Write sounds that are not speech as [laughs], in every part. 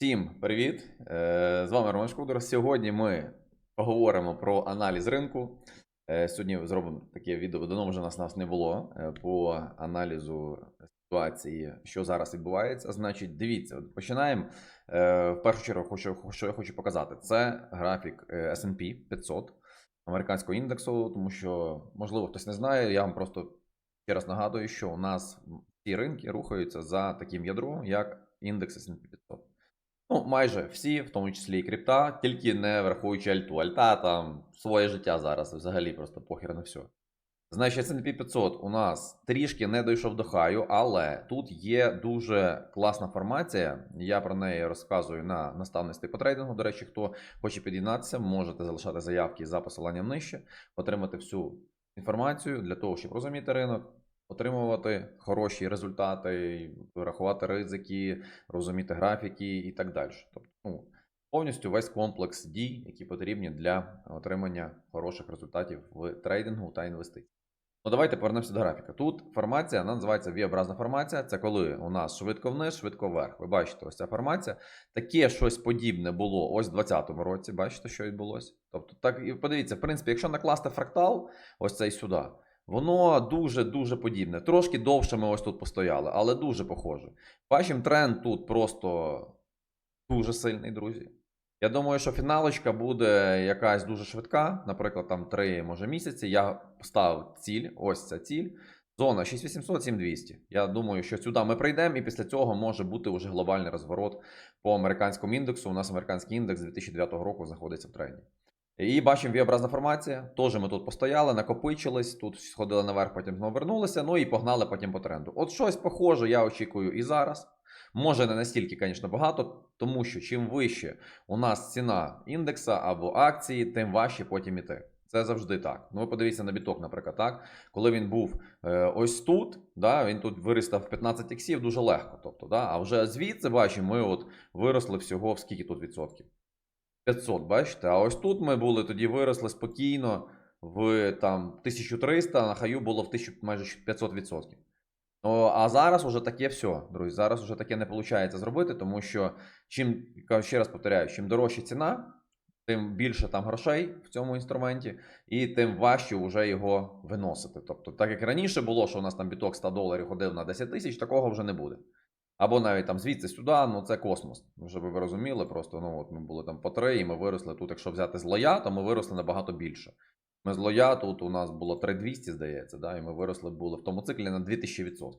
Всім привіт! Е, З вами Роман Шкудер. Сьогодні ми поговоримо про аналіз ринку. Е, Сьогодні зробимо таке відео, давно вже нас, нас не було е, по аналізу ситуації, що зараз відбувається. Значить, дивіться, починаємо. В першу чергу, що я хочу показати, це графік S&P 500 американського індексу, тому що, можливо, хтось не знає, я вам просто ще раз нагадую, що у нас ці ринки рухаються за таким ядром, як індекс S&P 500. Ну, майже всі, в тому числі і крипта, тільки не враховуючи альту. Альта там своє життя зараз, взагалі просто похер на все. Значить, S&P 500 у нас трішки не дійшов до хаю, але тут є дуже класна формація. Я про неї розказую на наставництві по трейдингу. До речі, хто хоче під'єднатися, можете залишати заявки за посиланням нижче, отримати всю інформацію для того, щоб розуміти ринок, отримувати хороші результати, рахувати ризики, розуміти графіки і так далі. Тобто, ну, повністю весь комплекс дій, які потрібні для отримання хороших результатів в трейдингу та інвестицій. Ну, давайте повернемося до графіка. Тут формація вона називається V-образна формація. Це коли у нас швидко вниз, швидко вверх. Ви бачите, ось ця формація. Таке щось подібне було ось в 2020 році. Бачите, що відбулося? Тобто, так і подивіться, в принципі, якщо накласти фрактал, ось цей сюди, воно дуже-дуже подібне. Трошки довше ми ось тут постояли, але дуже похоже. Бачимо, тренд тут просто дуже сильний, друзі. Я думаю, що фіналочка буде якась дуже швидка, наприклад, там 3 може місяці. Я поставив ціль, ось ця ціль. Зона 6800-7200. Я думаю, що сюди ми прийдемо, і після цього може бути вже глобальний розворот по американському індексу. У нас американський індекс 2009 року знаходиться в тренді. І бачимо V-образна формація. Теж ми тут постояли, накопичились, тут сходили наверх, потім знову вернулися, ну і погнали потім по тренду. От щось похоже, я очікую і зараз. Може не настільки, звісно, багато, тому що чим вище у нас ціна індекса або акції, тим важче потім іти. Це завжди так. Ну, ви подивіться на біток, наприклад, так. Коли він був е, ось тут, да, він тут виростав 15 іксів дуже легко. Тобто, да, а вже звідси бачимо, ми от виросли всього в скільки тут відсотків? 500, бачите? А ось тут ми були, тоді виросли спокійно в там 1300, а на хаю було в 1000, майже 500 відсотків. Ну, а зараз уже таке все, друзі. Зараз уже таке не виходить зробити, тому що чим, ще раз повторяю, чим дорожча ціна, тим більше там грошей в цьому інструменті, і тим важче вже його виносити. Тобто, так як раніше було, що у нас там біток 100 доларів ходив на 10 тисяч, такого вже не буде. Або навіть там звідси сюди, ну це космос. Ну, Щоб ви розуміли, просто ну от ми були там по 3, і ми виросли тут. Якщо взяти з лоя, то ми виросли набагато більше. Ми з тут у нас було 3200, здається, да, і ми виросли були в тому циклі на 2000%.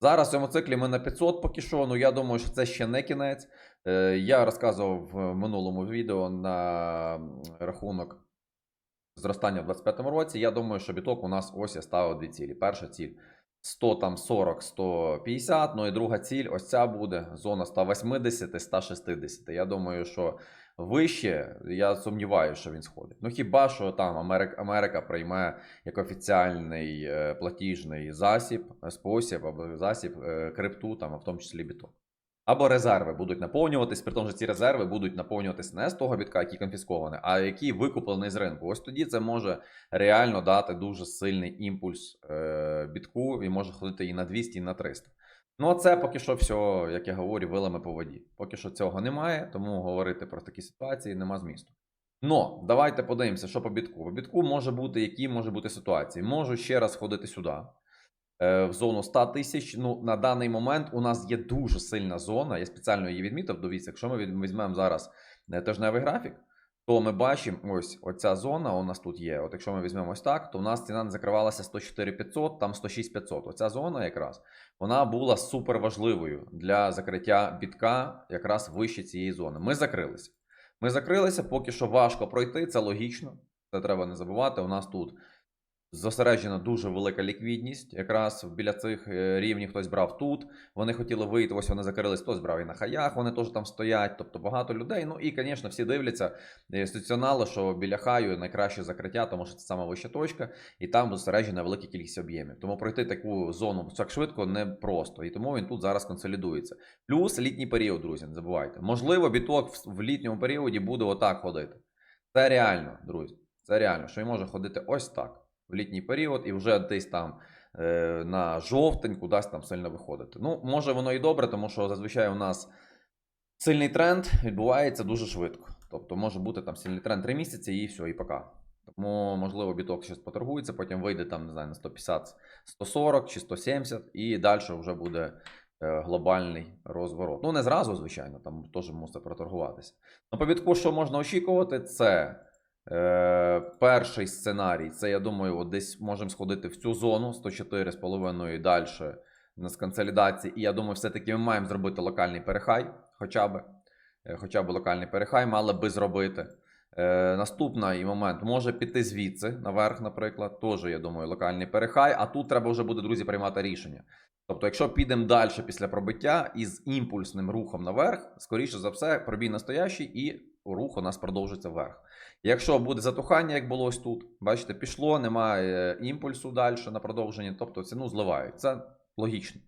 Зараз в цьому циклі ми на 500 поки що. Ну я думаю, що це ще не кінець. Е, Я розказував в минулому відео на рахунок зростання в 2025 році. Я думаю, що біток у нас ось я ставив дві цілі. Перша ціль 100 там 40, 150, ну і друга ціль, ось ця буде зона 180, 160. Я думаю, що вище, я сумніваюся, що він сходить. Ну хіба що там Америка, Америка прийме як офіціальний е, платіжний засіб, спосіб або засіб е, крипту, там, а в тому числі біток. Або резерви будуть наповнюватись, при тому, що ці резерви будуть наповнюватись не з того бітка, який конфіскований, а який викуплений з ринку. Ось тоді це може реально дати дуже сильний імпульс е, бітку і може ходити і на 200, і на 300. Ну, а це поки що все, як я говорю, вилами по воді. Поки що цього немає, тому говорити про такі ситуації нема змісту. Но давайте подивимося, що по бітку. По бітку може бути, які може бути ситуації. Можу ще раз ходити сюди в зону 100 тисяч. Ну, на даний момент у нас є дуже сильна зона. Я спеціально її відмітив. Дивіться, якщо ми візьмемо зараз е, тижневий графік, то ми бачимо, ось оця зона у нас тут є. От якщо ми візьмемо ось так, то у нас ціна не закривалася 104 500, там 106 500. Оця зона якраз вона була супер важливою для закриття бітка якраз вище цієї зони. Ми закрилися. Ми закрилися, поки що важко пройти, це логічно. Це треба не забувати. У нас тут зосереджена дуже велика ліквідність. Якраз біля цих е, рівнів хтось брав тут. Вони хотіли вийти, ось вони закрились, хтось брав і на хаях, вони теж там стоять. Тобто багато людей. Ну і, звісно, всі дивляться е, інституціонали, що біля хаю найкраще закриття, тому що це саме вища точка, і там зосереджена велика кількість об'ємів. Тому пройти таку зону так швидко не просто. І тому він тут зараз консолідується. Плюс літній період, друзі, не забувайте. Можливо, біток в літньому періоді буде отак ходити. Це реально, друзі. Це реально, що він може ходити ось так в літній період і вже десь там е, на жовтень кудись там сильно виходити. Ну, може воно і добре, тому що зазвичай у нас Сильний тренд відбувається дуже швидко. Тобто може бути там сильний тренд 3 місяці і все, і пока. Тому, можливо, біток щось поторгується, потім вийде там, не знаю, на 150, 140 чи 170, і далі вже буде е, глобальний розворот. Ну, не зразу, звичайно, там теж мусить проторгуватися. На по бітку, що можна очікувати, це е, перший сценарій. Це, я думаю, от десь можемо сходити в цю зону 104,5 і далі з консолідації. І я думаю, все-таки ми маємо зробити локальний перехай, хоча б. Е, Хоча б локальний перехай мали би зробити. Е, наступний момент може піти звідси наверх, наприклад. Теж, я думаю, локальний перехай. А тут треба вже буде, друзі, приймати рішення. Тобто, якщо підемо далі після пробиття із імпульсним рухом наверх, скоріше за все, пробій настоящий і рух у нас продовжиться вверх. Якщо буде затухання, як було ось тут, бачите, пішло, немає імпульсу далі на продовження, тобто ціну зливають. Це логічно.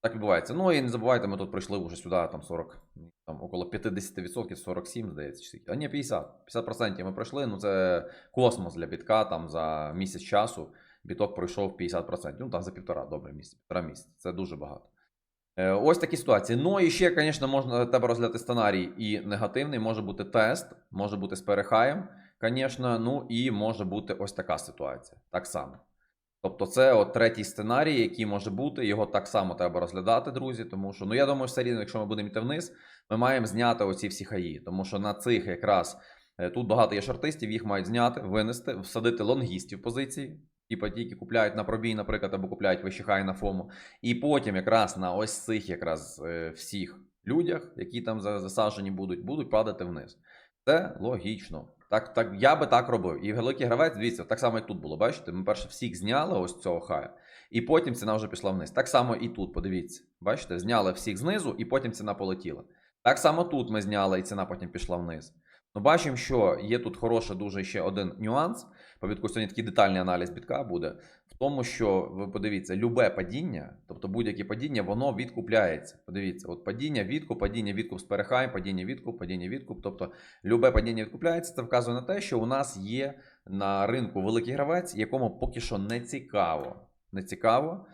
Так відбувається. Ну і не забувайте, ми тут прийшли вже сюди, там 40, там около 50%, 47, здається. А ні, 50. 50% ми пройшли. Ну це космос для бітка. Там за місяць часу біток пройшов 50%. Ну там за півтора, добре місяць, півтора місяця. Це дуже багато. Е, Ось такі ситуації. Ну і ще, звісно, можна тебе розглядати сценарій і негативний. Може бути тест, може бути з перехаєм, звісно. Ну і може бути ось така ситуація. Так само. Тобто, це от третій сценарій, який може бути. Його так само треба розглядати, друзі. Тому що, ну я думаю, все рівно, якщо ми будемо йти вниз, ми маємо зняти оці всі хаї. Тому що на цих якраз е, тут багато є шартистів, їх мають зняти, винести, всадити лонгістів позиції. Типа ті, які купляють на пробій, наприклад, або купляють вищі хай на фому. І потім якраз на ось цих якраз е, всіх людях, які там засаджені будуть, будуть падати вниз. Це логічно. Так, так, я би так робив. І великий гравець, дивіться, так само, як тут було. Бачите, ми перше всіх зняли ось цього хая, і потім ціна вже пішла вниз. Так само і тут, подивіться. Бачите, зняли всіх знизу, і потім ціна полетіла. Так само тут ми зняли, і ціна потім пішла вниз. Ну, бачимо, що є тут хороший дуже ще один нюанс. По бітку сьогодні такий детальний аналіз бітка буде. В тому, що ви подивіться, любе падіння, тобто будь-яке падіння, воно відкупляється. Подивіться, от падіння, відкуп, падіння, відкуп з перехаєм, падіння, відкуп, падіння, відкуп. Тобто любе падіння відкупляється. Це вказує на те, що у нас є на ринку великий гравець, якому поки що не цікаво. Не цікаво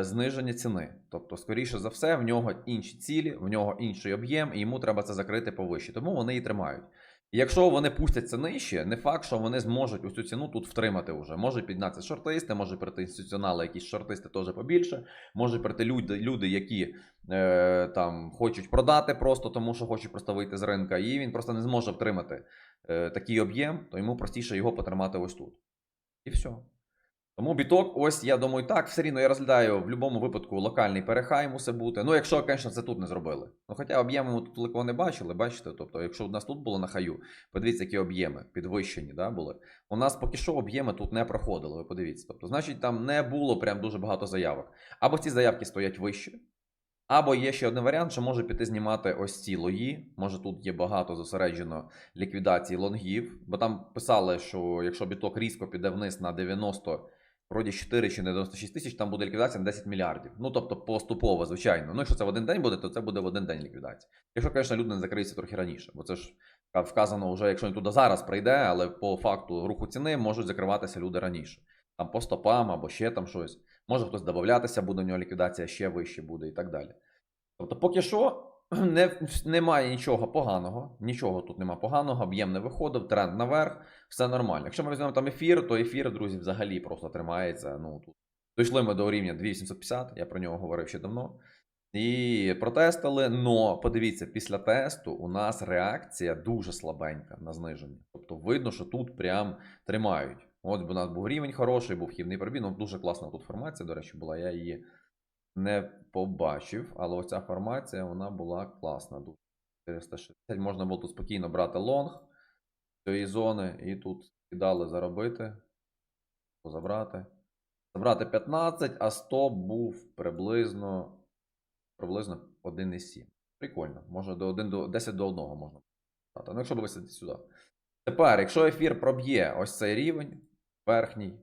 зниження ціни. Тобто, скоріше за все, в нього інші цілі, в нього інший об'єм, і йому треба це закрити повище. Тому вони і тримають. Якщо вони пустяться нижче, не факт, що вони зможуть цю ціну тут втримати вже. Може піднятися шортисти, може прийти інституціонали, якісь шортисти теж побільше, може прийти люди, люди які е, там хочуть продати просто тому, що хочуть просто вийти з ринка, і він просто не зможе втримати е, такий об'єм, то йому простіше його потримати ось тут. І все. Тому біток, ось я думаю, так, все рівно я розглядаю в будь-якому випадку локальний перехай мусить бути. Ну, якщо, звісно, це тут не зробили. Ну, хоча об'єми ми тут великого не бачили, бачите? Тобто, якщо у нас тут було на хаю, подивіться, які об'єми підвищені да, були. У нас поки що об'єми тут не проходили, ви подивіться. Тобто, значить, там не було прям дуже багато заявок. Або ці заявки стоять вище. Або є ще один варіант, що може піти знімати ось ці лої. Може тут є багато зосереджено ліквідації лонгів, бо там писали, що якщо біток різко піде вниз на 90, вроді 4 чи на 96 тисяч, там буде ліквідація на 10 мільярдів. Ну тобто поступово, звичайно. Ну, якщо це в один день буде, то це буде в один день ліквідація. Якщо, звісно, люди не закриються трохи раніше, бо це ж вказано вже, якщо він туди зараз прийде, але по факту руху ціни можуть закриватися люди раніше. Там по стопам або ще там щось. Може хтось додатися, буде у нього ліквідація ще вище буде і так далі. Тобто, поки що [laughs] не, немає нічого поганого, нічого тут немає поганого, об'єм не виходив, тренд наверх, все нормально. Якщо ми візьмемо там ефір, то ефір, друзі, взагалі просто тримається. Ну, тут. Дійшли ми до рівня 2850, я про нього говорив ще давно. І протестили, но подивіться, після тесту у нас реакція дуже слабенька на зниження. Тобто видно, що тут прям тримають. От у нас був рівень хороший, був хівний пробій. Ну, дуже класна тут формація, до речі, була. Я її не побачив, але оця формація вона була класна. Дуже 460. Можна було тут спокійно брати лонг цієї зони і тут кидали заробити, забрати. Забрати 15, а стоп був приблизно приблизно 1,7. Прикольно. Можна до 1 до 10 до 1 можна брати. Ну, якщо висити сюди. Тепер, якщо ефір проб'є ось цей рівень, верхній,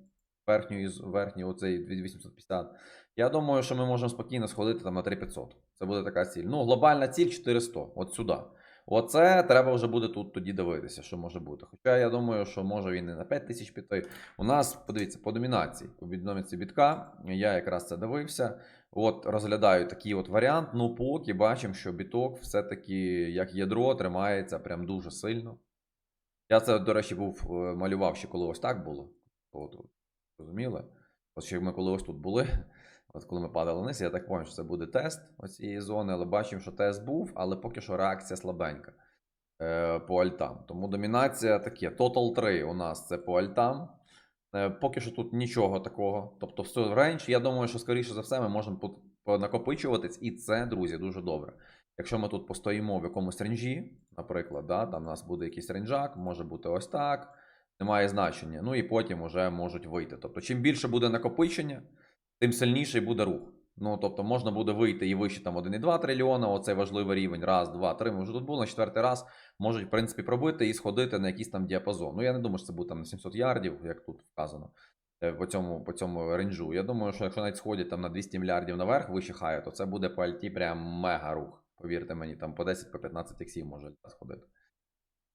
верхній, верхній оцей 2850, я думаю, що ми можемо спокійно сходити там на 3500. Це буде така ціль. Ну, глобальна ціль 400, от сюди. Оце треба вже буде тут тоді дивитися, що може бути. Хоча я думаю, що може він і на 5000 піти. У нас, подивіться, по домінації, по домінації бітка, я якраз це дивився. От розглядаю такий от варіант. Ну, поки бачимо, що біток все-таки як ядро тримається прям дуже сильно. Я це, до речі, був е, малював ще коли ось так було. От, розуміли? От ще ми коли ось тут були, от коли ми падали вниз, я так пам'ятаю, що це буде тест цієї зони, але бачимо, що тест був, але поки що реакція слабенька е, по альтам. Тому домінація таке. Total 3 у нас це по альтам. Е, Поки що тут нічого такого. Тобто, все рейндж. Я думаю, що скоріше за все ми можемо понакопичуватись, і це, друзі, дуже добре. Якщо ми тут постоїмо в якомусь ренджі, наприклад, да, там у нас буде якийсь ренджак, може бути ось так, немає значення. Ну і потім вже можуть вийти. Тобто, чим більше буде накопичення, тим сильніший буде рух. Ну, тобто, можна буде вийти і вище там 1,2 трильйона, оцей важливий рівень. Раз, два, три. Ми вже тут були на четвертий раз можуть, в принципі, пробити і сходити на якийсь там діапазон. Ну, я не думаю, що це буде там на 700 ярдів, як тут вказано. е, По цьому, по цьому ренджу. Я думаю, що якщо навіть сходять там на 200 мільярдів наверх вище хаю, то це буде по альті прям мега рух. Повірте мені, там по 10 по 15 іксів може сходити.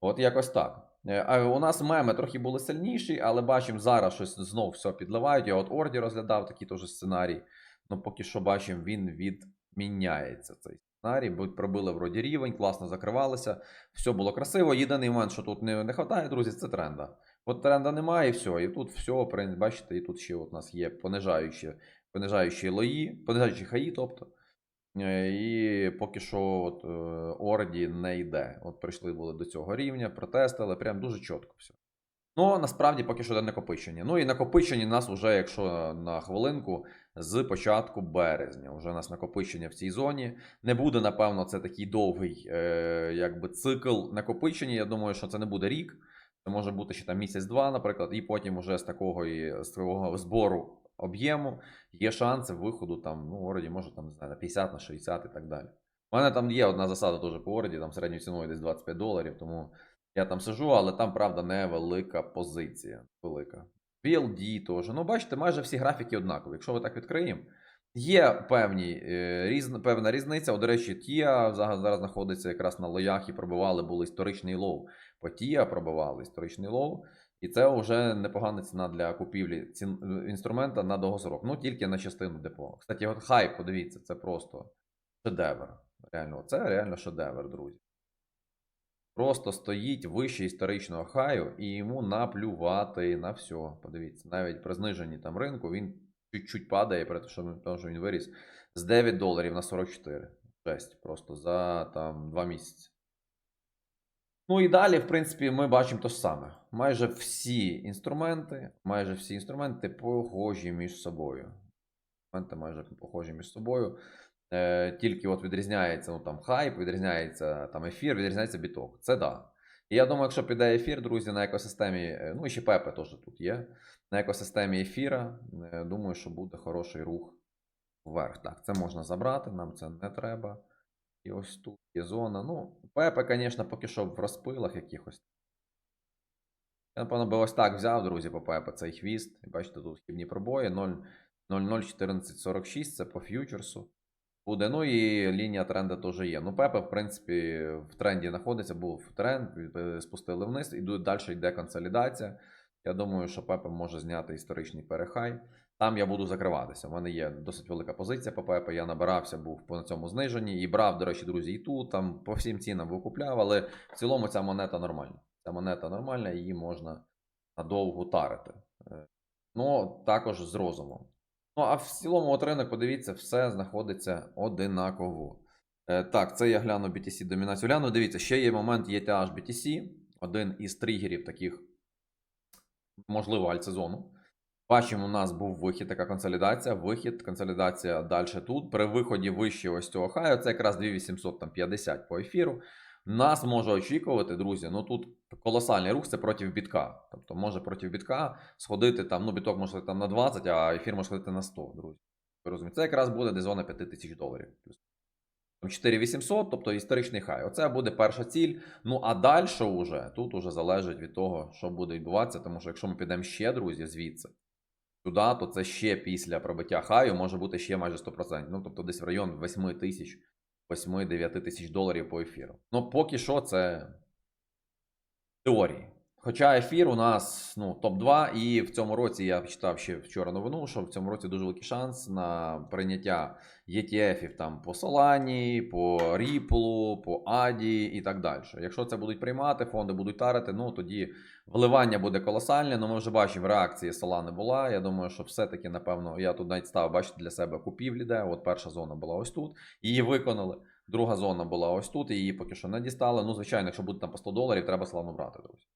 От якось так. Е, у нас меми трохи були сильніші, але бачимо, зараз щось знов все підливають. Я от Орді розглядав такий теж сценарій. Ну, поки що бачимо, він відміняється цей сценарій. Пробили вроді рівень, класно закривалися. Все було красиво. Єдиний момент, що тут не, вистачає, друзі, це тренда. От тренда немає, і все. І тут все, бачите, і тут ще у нас є понижаючі, понижаючі лої, понижаючі хаї, тобто. Е, І поки що от, е, Орді не йде. От прийшли були до цього рівня, протестили, прям дуже чітко все. Ну, насправді поки що йде накопичення. Ну і накопичення нас уже, якщо на хвилинку, з початку березня. Уже у нас накопичення в цій зоні. Не буде, напевно, це такий довгий е, якби цикл накопичення. Я думаю, що це не буде рік. Це може бути ще там місяць-два, наприклад, і потім уже з такого, з такого збору об'єму є шанси виходу там, ну, Орді може там, не знаю, на 50 на 60 і так далі. У мене там є одна засада теж по Орді, там середньою ціною десь 25 доларів, тому я там сижу, але там, правда, невелика позиція. Велика. BLD теж. Ну, бачите, майже всі графіки однакові. Якщо ви так відкриємо, є певні, е, різна, певна різниця. О, до речі, Тія зараз знаходиться якраз на лоях і пробивали, були історичний лоу. По Тія пробивали історичний лоу. І це вже непогана ціна для купівлі цін, інструмента на довгосрок. Ну, тільки на частину депо. Кстати, от хайп, подивіться, це просто шедевр. Реально, це реально шедевр, друзі. Просто стоїть вище історичного хаю і йому наплювати на все. Подивіться, навіть при зниженні там ринку він чуть-чуть падає, при тому що він виріс з 9 доларів на 44. Жесть, просто за там 2 місяці. Ну і далі, в принципі, ми бачимо те ж саме. Майже всі інструменти, майже всі інструменти похожі між собою. Інструменти майже похожі між собою. Е, тільки от відрізняється ну, там, хайп, відрізняється там, ефір, відрізняється біток. Це да. І я думаю, якщо піде ефір, друзі, на екосистемі, е, ну і ще Пепе теж тут є. На екосистемі ефіра, е, думаю, що буде хороший рух вверх. Так, це можна забрати, нам це не треба. І ось тут є зона. Ну, Пепе, звісно, поки що в розпилах якихось. Я, напевно, би ось так взяв, друзі, по Пепе цей хвіст. Бачите, тут хібні пробої 0,01446, це по ф'ючерсу. Буде. Ну і лінія тренду теж є. Ну, Пепе, в принципі, в тренді знаходиться, був тренд, е, спустили вниз, і далі йде консолідація. Я думаю, що Пепе може зняти історичний перехай. Там я буду закриватися. У мене є досить велика позиція по Пепе. Я набирався, був по цьому зниженні і брав, до речі, друзі, і тут, там по всім цінам викупляв, але в цілому ця монета нормальна. Ця монета нормальна, її можна надовго тарити. Е, Ну, також з розумом. Ну, а в цілому от ринок, подивіться, все знаходиться одинаково. Е, так, це я гляну BTC домінацію. Гляну, дивіться, ще є момент ETH BTC, один із тригерів таких, можливо, альтсезону. Бачимо, у нас був вихід, така консолідація. Вихід, консолідація далі тут. При виході вище ось цього хаю, це якраз 2850 по ефіру. Нас може очікувати, друзі. Ну тут колосальний рух це проти бітка. Тобто може проти бітка сходити там, ну біток може там на 20, а ефір може сходити на 100, друзі. Ви розумієте? Це якраз буде десь зона 5000 доларів. 4800, тобто історичний хай. Оце буде перша ціль. Ну а далі вже тут уже залежить від того, що буде відбуватися. Тому що якщо ми підемо ще, друзі, звідси сюди, то це ще після пробиття хаю може бути ще майже 100%. Ну тобто десь в район 8 тисяч, 8-9 тисяч доларів по ефіру. Ну поки що це теорії. Хоча ефір у нас ну, топ-2, і в цьому році я читав ще вчора новину, що в цьому році дуже великий шанс на прийняття ETF там по Solana, по Ripple, по ADI і так далі. Якщо це будуть приймати, фонди будуть тарити, ну тоді вливання буде колосальне. Ну ми вже бачимо, реакції Solana була. Я думаю, що все-таки, напевно, я тут навіть став бачити для себе купівлі, де от перша зона була ось тут. Її виконали. Друга зона була ось тут, і її поки що не дістали. Ну, звичайно, якщо буде там по 100 доларів, треба славно брати, друзі.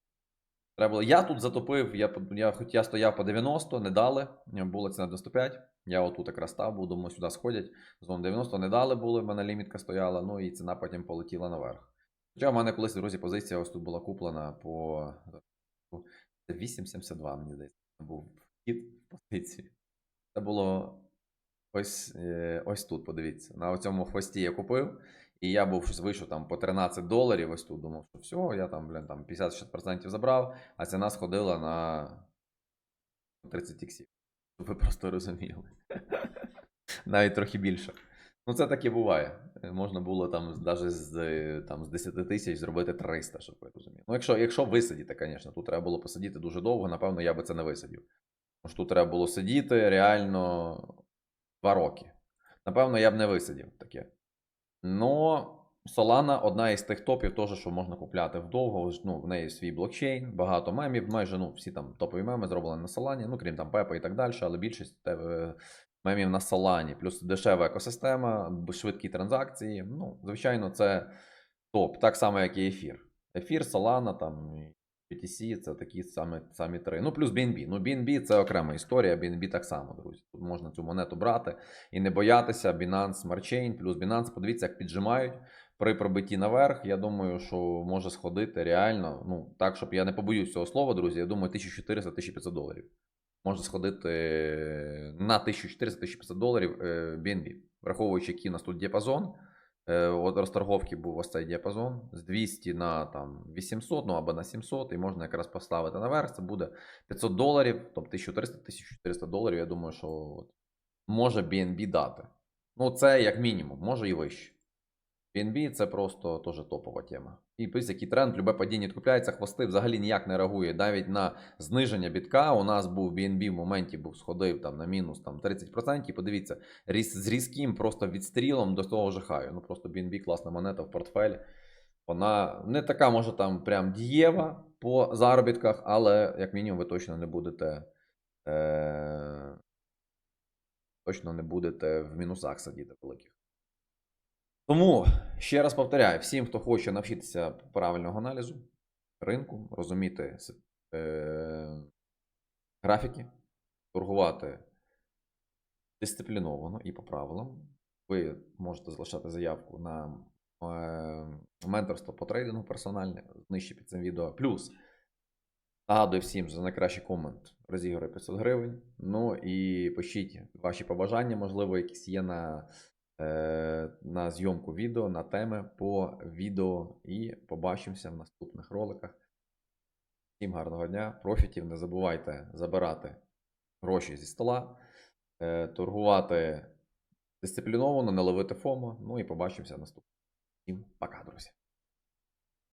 Треба було. Я тут затопив, я, я, хоч я стояв по 90, не дали. Була ціна 95. Я отут якраз став, був, думаю, сюди сходять. Зону 90 не дали були, в мене лімітка стояла, ну і ціна потім полетіла наверх. Хоча в мене колись, друзі, позиція ось тут була куплена по 8,72, мені здається, був вхід позиції. Це було ось, е, ось тут, подивіться. На цьому хвості я купив. І я був щось вийшов там по 13 доларів. Ось тут думав, що все, я там, блін, там 50-60% забрав, а ціна сходила на 30 іксів. Ви просто розуміли. Навіть [laughs] трохи більше. Ну, це таке буває. Можна було там навіть з, там, з 10 тисяч зробити 300, щоб ви розуміли. Ну, якщо, якщо висидіти, звісно, тут треба було посидіти дуже довго, напевно, я би це не висидів. Тому що тут треба було сидіти реально 2 роки. Напевно, я б не висидів таке. Но Solana одна із тих топів, теж, що можна купляти вдовго. Ну, в неї свій блокчейн, багато мемів. Майже ну, всі там топові меми зроблені на Solana, ну крім там Пепа і так далі, але більшість е, мемів на Solana. Плюс дешева екосистема, швидкі транзакції. Ну, звичайно, це топ. Так само, як і ефір. Ефір, Solana, там BTC це такі самі, самі три. Ну, плюс BNB. Ну, BNB це окрема історія, BNB так само, друзі. Тут можна цю монету брати і не боятися. Binance Smart Chain, плюс Binance, подивіться, як піджимають при пробитті наверх. Я думаю, що може сходити реально. Ну, так, щоб я не побоюсь цього слова, друзі. Я думаю, 1400-1500 доларів. Може сходити на 1400-1500 доларів е, BNB. Враховуючи, який у нас тут діапазон. Е, От розторговки був ось цей діапазон з 200 на там 800, ну або на 700, і можна якраз поставити наверх. Це буде 500 доларів, тобто 1300-1400 доларів. Я думаю, що от може BNB дати. Ну, це як мінімум, може і вище. BNB це просто теж топова тема. І плюс який тренд, любе падіння відкупляється, хвости взагалі ніяк не реагує. Навіть на зниження бітка у нас був BNB в моменті був сходив там на мінус там 30%. Подивіться, різ, з різким просто відстрілом до того же хаю. Ну просто BNB класна монета в портфелі. Вона не така, може там прям дієва по заробітках, але як мінімум ви точно не будете. Е- точно не будете в мінусах сидіти великих. Тому ще раз повторяю: всім, хто хоче навчитися правильного аналізу ринку, розуміти е- графіки, торгувати дисципліновано і по правилам, ви можете залишати заявку на е- менторство по трейдингу персональне, нижче під цим відео. Плюс нагадую всім за найкращий комент розіграю 500 гривень. Ну і пишіть ваші побажання, можливо, якісь є на на зйомку відео, на теми по відео. І побачимося в наступних роликах. Всім гарного дня, профітів. Не забувайте забирати гроші зі стола, е, торгувати дисципліновано, не ловити ФОМО. Ну і побачимося в наступному. Всім пока, друзі.